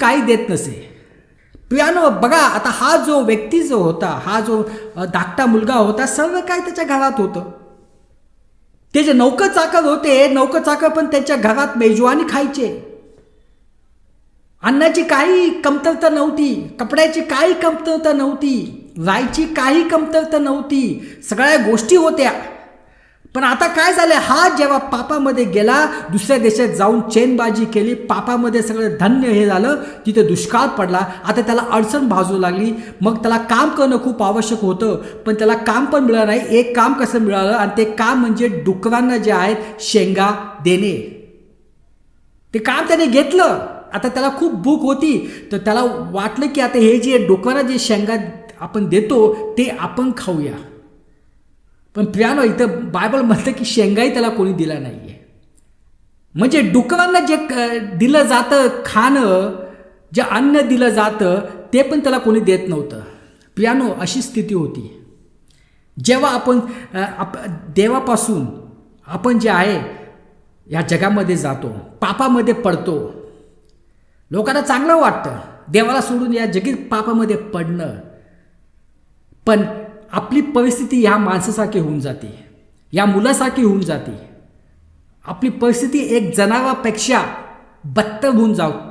काही देत नसे. पियानो बघा आता हा जो व्यक्ती जो होता हा जो धाकटा मुलगा होता सर्व काय त्याच्या घरात होतं. ते जे नौकर चाकर होते नौकर चाकर पण त्याच्या घरात मेजवानी खायचे. अन्नाची काही कमतरता नव्हती कपड्याची काही कमतरता नव्हती रायची काही कमतरता नव्हती सगळ्या गोष्टी होत्या. पण आता काय झालं हा जेव्हा पापामध्ये गेला दुसऱ्या देशात जाऊन चेनबाजी केली पापामध्ये सगळं धन्य हे झालं तिथे दुष्काळ पडला. आता त्याला अडचण भाजू लागली. मग त्याला काम करणं खूप आवश्यक होतं पण त्याला काम पण मिळालं नाही. एक काम कसं मिळालं? आणि ते काम म्हणजे डुकरांना जे आहेत शेंगा देणे. ते काम त्याने घेतलं. आता त्याला खूप भूक होती. तर त्याला वाटलं की आता हे जे डुकरांना जे शेंगा आपण देतो ते आपण खाऊया. पण प्रियानो इथं बायबल म्हणतं की शेंगाही त्याला कोणी दिला नाही आहे म्हणजे डुकरांना जे क- दिलं जातं खाणं जे अन्न दिलं जातं ते पण त्याला कोणी देत नव्हतं. प्रियानो अशी स्थिती होती. जेव्हा आपण आप देवापासून आपण जे आहे या जगामध्ये जातो पापामध्ये पडतो. लोकांना चांगलं वाटतं. देवाला सोडून या जगी पापामध्ये पडणं. पण आपली परिस्थिती ह्या माणसासारखी होऊन जाते. या मुलासारखी होऊन जाते. आपली परिस्थिती एक जनावरापेक्षा बत्तर होऊन जाऊ